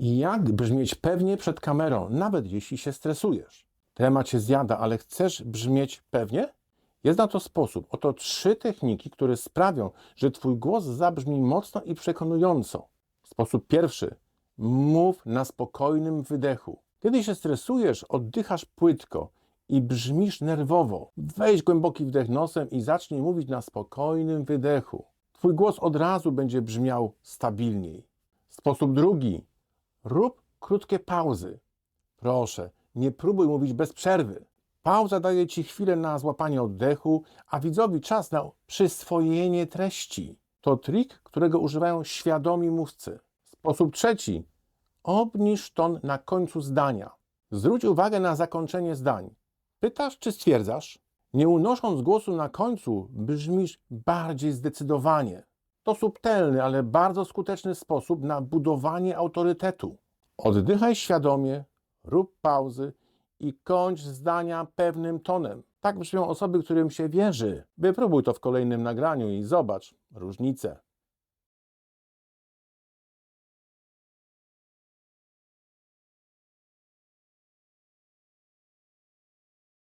Jak brzmieć pewnie przed kamerą, nawet jeśli się stresujesz? Temat się zjada, ale chcesz brzmieć pewnie? Jest na to sposób. Oto trzy techniki, które sprawią, że Twój głos zabrzmi mocno i przekonująco. Sposób pierwszy. Mów na spokojnym wydechu. Kiedy się stresujesz, oddychasz płytko i brzmisz nerwowo. Weź głęboki wdech nosem i zacznij mówić na spokojnym wydechu. Twój głos od razu będzie brzmiał stabilniej. Sposób drugi. Rób krótkie pauzy. Proszę, nie próbuj mówić bez przerwy. Pauza daje ci chwilę na złapanie oddechu, a widzowi czas na przyswojenie treści. To trik, którego używają świadomi mówcy. Sposób trzeci. Obniż ton na końcu zdania. Zwróć uwagę na zakończenie zdań. Pytasz czy stwierdzasz? Nie unosząc głosu na końcu, brzmisz bardziej zdecydowanie. To subtelny, ale bardzo skuteczny sposób na budowanie autorytetu. Oddychaj świadomie, rób pauzy i kończ zdania pewnym tonem. Tak brzmią osoby, którym się wierzy. Wypróbuj to w kolejnym nagraniu i zobacz różnicę.